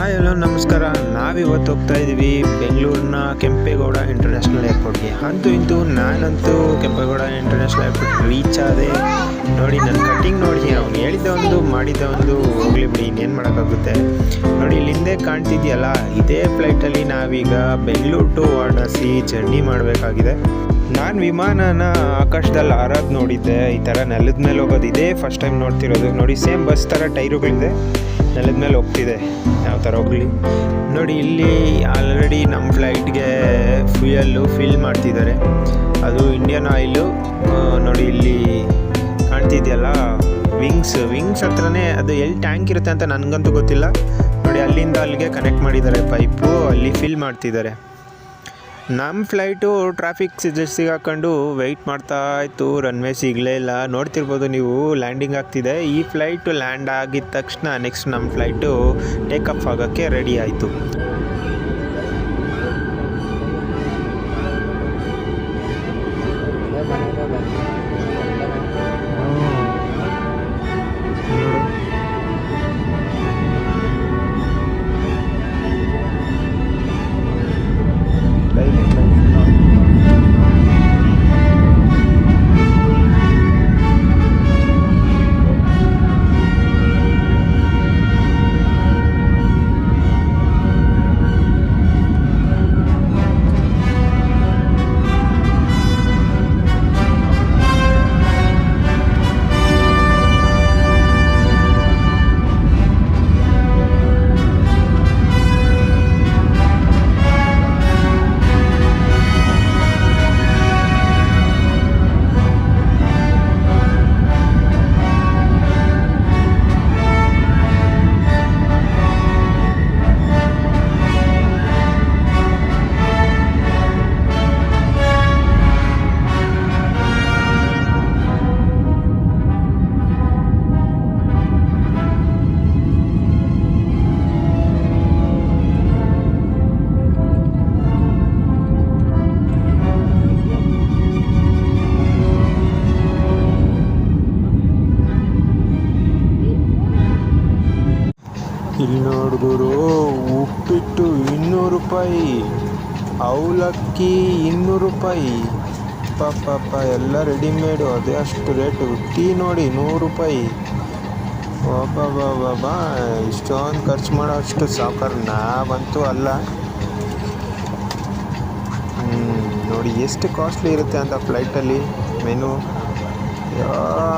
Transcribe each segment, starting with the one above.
Hi hello ನಮಸ್ಕಾರ. ನಾವಿವತ್ತು ಹೋಗ್ತಾ ಇದ್ದೀವಿ ಬೆಂಗಳೂರಿನ ಕೆಂಪೇಗೌಡ ಇಂಟರ್ನ್ಯಾಷನಲ್ ಏರ್ಪೋರ್ಟ್ಗೆ ಅಂತೂ ಇಂತೂ ನಾನಂತೂ ಕೆಂಪೇಗೌಡ ಇಂಟರ್ನ್ಯಾಷನಲ್ ಏರ್ಪೋರ್ಟ್ ರೀಚ್ ಆದೆ. ನೋಡಿ ನನ್ನ ಕಟಿಂಗ್ ನೋಡಿ, ಅವ್ನು ಹೇಳಿದ್ದ ಒಂದು ಮಾಡಿದ್ದ ಒಂದು, ಹೋಗ್ಲಿ ಬಿಡಿ, ಇನ್ನೇನು ಮಾಡೋಕ್ಕಾಗುತ್ತೆ. ನೋಡಿ, ಇಲ್ಲಿ ಹಿಂದೆ ಕಾಣ್ತಿದ್ಯಲ್ಲ, ಇದೇ ಫ್ಲೈಟಲ್ಲಿ ನಾವೀಗ ಬೆಂಗಳೂರು ಟು ವಾರಣಾಸಿ ಜರ್ನಿ ಮಾಡಬೇಕಾಗಿದೆ. ನಾನು ವಿಮಾನನ ಆಕಾಶದಲ್ಲಿ ಹಾರೋದು ನೋಡಿದ್ದೆ, ಈ ಥರ ನೆಲದ ಮೇಲೆ ಹೋಗೋದು, ಇದೇ ಫಸ್ಟ್ ಟೈಮ್ ನೋಡ್ತಿರೋದು. ನೋಡಿ ಸೇಮ್ ಬಸ್ ಥರ ಟೈರುಗಳಿದೆ ನೆಲದ ಮೇಲೆ ಹೋಗ್ತಿದೆ ಯಾವ ಥರ ಹೋಗಲಿ. ನೋಡಿ, ಇಲ್ಲಿ ಆಲ್ರೆಡಿ ನಮ್ಮ ಫ್ಲೈಟ್ಗೆ ಫ್ಯೂಯಲ್ಲು ಫಿಲ್ ಮಾಡ್ತಿದ್ದಾರೆ. ಅದು ಇಂಡಿಯನ್ ಆಯಿಲು ನೋಡಿ, ಇಲ್ಲಿ ಕಾಣ್ತಿದೆಯಲ್ಲ ವಿಂಗ್ಸ್ ವಿಂಗ್ಸ್ ಹತ್ರನೇ ಅದು ಎಲ್ಲಿ ಟ್ಯಾಂಕ್ ಇರುತ್ತೆ ಅಂತ ನನಗಂತೂ ಗೊತ್ತಿಲ್ಲ. ನೋಡಿ, ಅಲ್ಲಿಂದ ಅಲ್ಲಿಗೆ ಕನೆಕ್ಟ್ ಮಾಡಿದ್ದಾರೆ ಪೈಪು ಅಲ್ಲಿ ಫಿಲ್ ಮಾಡ್ತಿದ್ದಾರೆ. ನಮ್ಮ ಫ್ಲೈಟು ಟ್ರಾಫಿಕ್ ಸಿಗಾಕೊಂಡು ವೆಯ್ಟ್ ಮಾಡ್ತಾ ಇತ್ತು. ರನ್ವೇ ಸಿಗಲೇ ಇಲ್ಲ. ನೋಡ್ತಿರ್ಬೋದು ನೀವು ಲ್ಯಾಂಡಿಂಗ್ ಆಗ್ತಿದೆ. ಈ ಫ್ಲೈಟು ಲ್ಯಾಂಡ್ ಆಗಿದ ತಕ್ಷಣ ನೆಕ್ಸ್ಟ್ ನಮ್ಮ ಫ್ಲೈಟು ಟೇಕ್ ಅಪ್ ಆಗೋಕ್ಕೆ ರೆಡಿ ಆಯಿತು. ಇಲ್ಲಿ ಗುರು, ಉಪ್ಪಿಟ್ಟು ಇನ್ನೂರು ರೂಪಾಯಿ, ಅವಲಕ್ಕಿ ಇನ್ನೂರು ರೂಪಾಯಿ. ಪಾಪ ಎಲ್ಲ ರೆಡಿಮೇಡು ಅದೇ ಅಷ್ಟು ರೇಟು ಟೀ ನೋಡಿ, ನೂರು ರೂಪಾಯಿ. ಬಾಬಾ ಇಷ್ಟೊಂದು ಖರ್ಚು ಮಾಡೋ ಅಷ್ಟು ಸಾವುಕಾರ ನಾವಂತೂ ಅಲ್ಲ. ನೋಡಿ, ಎಷ್ಟು ಕಾಸ್ಟ್ಲಿ ಇರುತ್ತೆ ಅಂತ ಫ್ಲೈಟಲ್ಲಿ ಮೆನು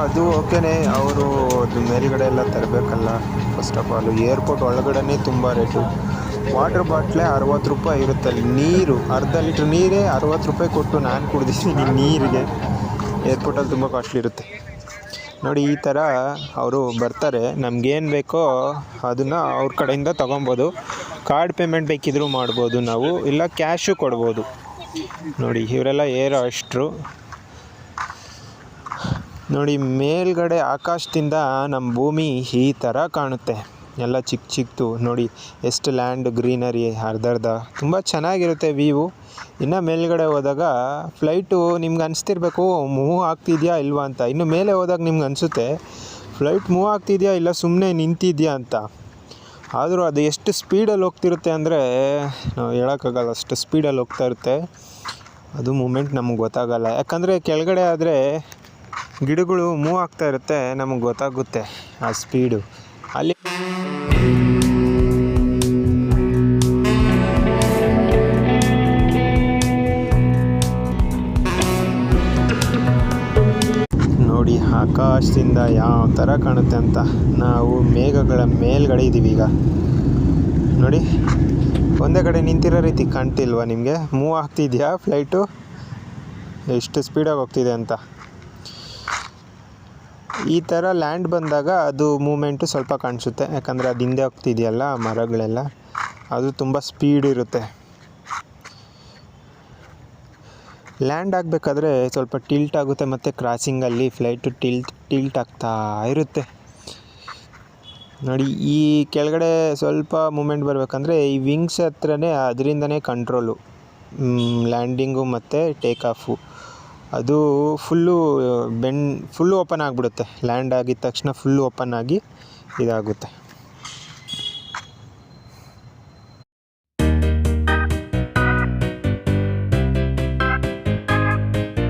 ಅದು ಓಕೆನೇ. ಅವರು ಅದು ಮೇಲ್ಗಡೆ ಎಲ್ಲ ತರಬೇಕಲ್ಲ. ಫಸ್ಟ್ ಆಫ್ ಆಲ್ ಏರ್ಪೋರ್ಟ್ ಒಳಗಡೆನೇ ತುಂಬ ರೇಟು ವಾಟರ್ ಬಾಟ್ಲೆ ಅರವತ್ತು ರೂಪಾಯಿ ಇರುತ್ತೆ ಅಲ್ಲಿ. ನೀರು, ಅರ್ಧ ಲೀಟ್ರ್ ನೀರೇ ಅರವತ್ತು ರೂಪಾಯಿ ಕೊಟ್ಟು ನಾನು ಕುಡಿದಿದ್ದೀನಿ ನೀರಿಗೆ. ಏರ್ಪೋರ್ಟಲ್ಲಿ ತುಂಬ ಕಾಸ್ಟ್ಲಿ ಇರುತ್ತೆ. ನೋಡಿ, ಈ ಥರ ಅವರು ಬರ್ತಾರೆ. ನಮಗೇನು ಬೇಕೋ ಅದನ್ನು ಅವ್ರ ಕಡೆಯಿಂದ ತೊಗೊಬೋದು. ಕಾರ್ಡ್ ಪೇಮೆಂಟ್ ಬೇಕಿದ್ರೂ ಮಾಡ್ಬೋದು ನಾವು. ಇಲ್ಲ ಕ್ಯಾಶು ಕೊಡ್ಬೋದು. ನೋಡಿ, ಇವರೆಲ್ಲ ಏರೋ ಅಷ್ಟರು ನೋಡಿ, ಮೇಲ್ಗಡೆ ಆಕಾಶದಿಂದ ನಮ್ಮ ಭೂಮಿ ಈ ಥರ ಕಾಣುತ್ತೆ. ಎಲ್ಲ ಚಿಕ್ಕ ಚಿಕ್ಕದು ನೋಡಿ, ಎಷ್ಟು ಲ್ಯಾಂಡ್ ಗ್ರೀನರಿ ಅರ್ಧರ್ಧ. ತುಂಬ ಚೆನ್ನಾಗಿರುತ್ತೆ ವೀವು ಇನ್ನು ಮೇಲ್ಗಡೆ ಹೋದಾಗ ಫ್ಲೈಟು ನಿಮ್ಗೆ ಅನಿಸ್ತಿರ್ಬೇಕು ಮೂವ್ ಆಗ್ತಿದೆಯಾ ಇಲ್ವಾ ಅಂತ. ಇನ್ನು ಮೇಲೆ ಹೋದಾಗ ನಿಮ್ಗೆ ಅನಿಸುತ್ತೆ ಫ್ಲೈಟ್ ಮೂವ್ ಆಗ್ತಿದೆಯಾ ಇಲ್ಲ ಸುಮ್ಮನೆ ನಿಂತಿದೆಯಾ ಅಂತ. ಆದರೂ ಅದು ಎಷ್ಟು ಸ್ಪೀಡಲ್ಲಿ ಹೋಗ್ತಿರುತ್ತೆ ಅಂದರೆ, ನಾವು ಹೇಳೋಕ್ಕಾಗಲ್ಲ, ಅಷ್ಟು ಸ್ಪೀಡಲ್ಲಿ ಹೋಗ್ತಾ ಇರುತ್ತೆ. ಅದು ಮೂಮೆಂಟ್ ನಮ್ಗೆ ಗೊತ್ತಾಗಲ್ಲ. ಯಾಕಂದರೆ ಕೆಳಗಡೆ ಆದರೆ ಗಿಡಗಳು ಮೂವ್ ಆಗ್ತಾ ಇರುತ್ತೆ, ನಮಗೆ ಗೊತ್ತಾಗುತ್ತೆ ಆ ಸ್ಪೀಡು ಅಲ್ಲಿ ನೋಡಿ, ಆಕಾಶದಿಂದ ಯಾವ ಥರ ಕಾಣುತ್ತೆ ಅಂತ. ನಾವು ಮೇಘಗಳ ಮೇಲ್ಗಡೆ ಇದ್ದೀವಿ ಈಗ. ನೋಡಿ, ಒಂದೇ ಕಡೆ ನಿಂತಿರೋ ರೀತಿ ಕಾಣ್ತಿಲ್ವಾ ನಿಮಗೆ? ಮೂವ್ ಆಗ್ತಿದೆಯಾ ಫ್ಲೈಟು ಎಷ್ಟು ಸ್ಪೀಡಾಗಿ ಹೋಗ್ತಿದೆ ಅಂತ. ಈ ಥರ ಲ್ಯಾಂಡ್ ಬಂದಾಗ ಅದು ಮೂಮೆಂಟು ಸ್ವಲ್ಪ ಕಾಣಿಸುತ್ತೆ. ಯಾಕಂದರೆ ಅದು ಹಿಂದೆ ಹೋಗ್ತಿದೆಯಲ್ಲ ಮರಗಳೆಲ್ಲ, ಅದು ತುಂಬ ಸ್ಪೀಡ್ ಇರುತ್ತೆ. ಲ್ಯಾಂಡ್ ಆಗಬೇಕಾದ್ರೆ ಸ್ವಲ್ಪ ಟಿಲ್ಟ್ ಆಗುತ್ತೆ ಮತ್ತು ಕ್ರಾಸಿಂಗಲ್ಲಿ ಫ್ಲೈಟು ಟಿಲ್ಟ್ ಟಿಲ್ಟ್ ಆಗ್ತಾ ಇರುತ್ತೆ. ನೋಡಿ, ಈ ಕೆಳಗಡೆ ಸ್ವಲ್ಪ ಮೂಮೆಂಟ್ ಬರಬೇಕಂದ್ರೆ ಈ ವಿಂಗ್ಸ್ ಹತ್ರನೇ, ಅದರಿಂದನೇ ಕಂಟ್ರೋಲು. ಲ್ಯಾಂಡಿಂಗು ಮತ್ತು ಟೇಕ್ ಆಫು ಅದು ಫುಲ್ಲು ಬೆನ್ ಫುಲ್ಲು ಓಪನ್ ಆಗಿಬಿಡುತ್ತೆ. ಲ್ಯಾಂಡ್ ಆಗಿದ ತಕ್ಷಣ ಫುಲ್ಲು ಓಪನ್ ಆಗಿ ಇದಾಗುತ್ತೆ.